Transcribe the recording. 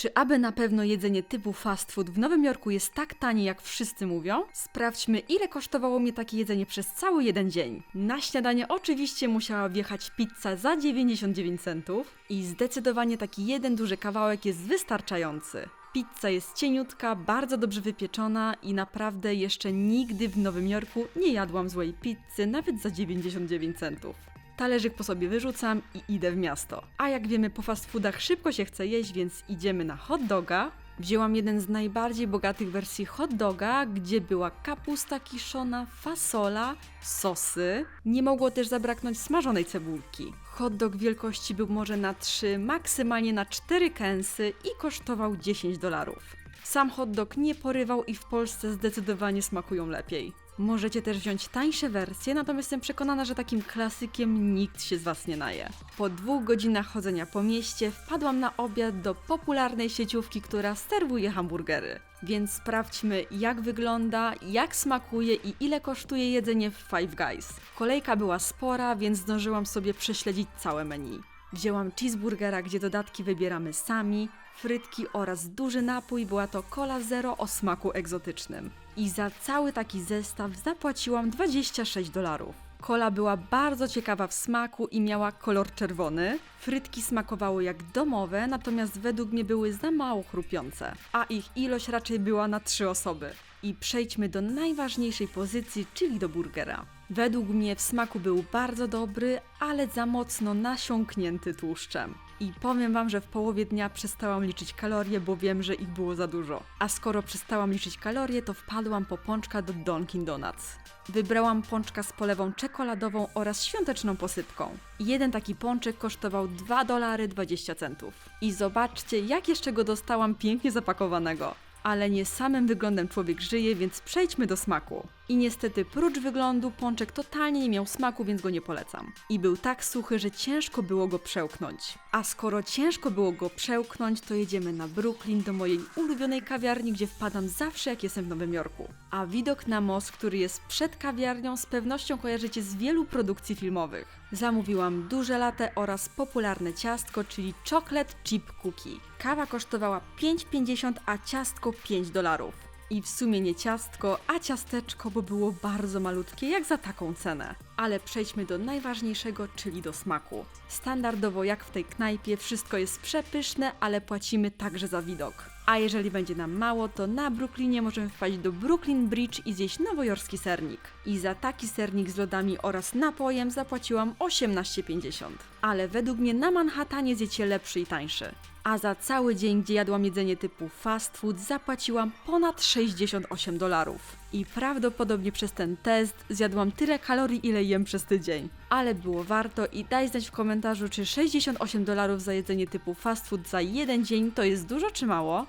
Czy aby na pewno jedzenie typu fast food w Nowym Jorku jest tak tanie, jak wszyscy mówią? Sprawdźmy, ile kosztowało mnie takie jedzenie przez cały jeden dzień. Na śniadanie oczywiście musiała wjechać pizza za 99 centów i zdecydowanie taki jeden duży kawałek jest wystarczający. Pizza jest cieniutka, bardzo dobrze wypieczona i naprawdę jeszcze nigdy w Nowym Jorku nie jadłam złej pizzy nawet za 99 centów. Talerzyk po sobie wyrzucam i idę w miasto. A jak wiemy, po fast foodach szybko się chce jeść, więc idziemy na hot doga. Wzięłam jeden z najbardziej bogatych wersji hot doga, gdzie była kapusta kiszona, fasola, sosy. Nie mogło też zabraknąć smażonej cebulki. Hot dog wielkości był może na 3, maksymalnie na 4 kęsy i kosztował 10 dolarów. Sam hot dog nie porywał i w Polsce zdecydowanie smakują lepiej. Możecie też wziąć tańsze wersje, natomiast jestem przekonana, że takim klasykiem nikt się z Was nie naje. Po dwóch godzinach chodzenia po mieście wpadłam na obiad do popularnej sieciówki, która serwuje hamburgery. Więc sprawdźmy, jak wygląda, jak smakuje i ile kosztuje jedzenie w Five Guys. Kolejka była spora, więc zdążyłam sobie prześledzić całe menu. Wzięłam cheeseburgera, gdzie dodatki wybieramy sami, frytki oraz duży napój, była to cola zero o smaku egzotycznym. I za cały taki zestaw zapłaciłam 26 dolarów. Kola była bardzo ciekawa w smaku i miała kolor czerwony. Frytki smakowały jak domowe, natomiast według mnie były za mało chrupiące, a ich ilość raczej była na trzy osoby. I przejdźmy do najważniejszej pozycji, czyli do burgera. Według mnie w smaku był bardzo dobry, ale za mocno nasiąknięty tłuszczem. I powiem Wam, że w połowie dnia przestałam liczyć kalorie, bo wiem, że ich było za dużo. A skoro przestałam liczyć kalorie, to wpadłam po pączka do Dunkin' Donuts. Wybrałam pączka z polewą czekoladową oraz świąteczną posypką. Jeden taki pączek kosztował 2 dolary 20 centów. I zobaczcie, jak jeszcze go dostałam pięknie zapakowanego. Ale nie samym wyglądem człowiek żyje, więc przejdźmy do smaku. I niestety, prócz wyglądu, pączek totalnie nie miał smaku, więc go nie polecam. I był tak suchy, że ciężko było go przełknąć. A skoro ciężko było go przełknąć, to jedziemy na Brooklyn do mojej ulubionej kawiarni, gdzie wpadam zawsze, jak jestem w Nowym Jorku. A widok na most, który jest przed kawiarnią, z pewnością kojarzycie z wielu produkcji filmowych. Zamówiłam duże latte oraz popularne ciastko, czyli chocolate chip cookie. Kawa kosztowała 5,50, a ciastko 5 dolarów. I w sumie nie ciastko, a ciasteczko, bo było bardzo malutkie, jak za taką cenę. Ale przejdźmy do najważniejszego, czyli do smaku. Standardowo, jak w tej knajpie, wszystko jest przepyszne, ale płacimy także za widok. A jeżeli będzie nam mało, to na Brooklynie możemy wpaść do Brooklyn Bridge i zjeść nowojorski sernik. I za taki sernik z lodami oraz napojem zapłaciłam 18,50. Ale według mnie na Manhattanie zjecie lepszy i tańszy. A za cały dzień, gdzie jadłam jedzenie typu fast food, zapłaciłam ponad 68 dolarów. I prawdopodobnie przez ten test zjadłam tyle kalorii, ile jem przez tydzień. Ale było warto i daj znać w komentarzu, czy 68 dolarów za jedzenie typu fast food za jeden dzień to jest dużo czy mało?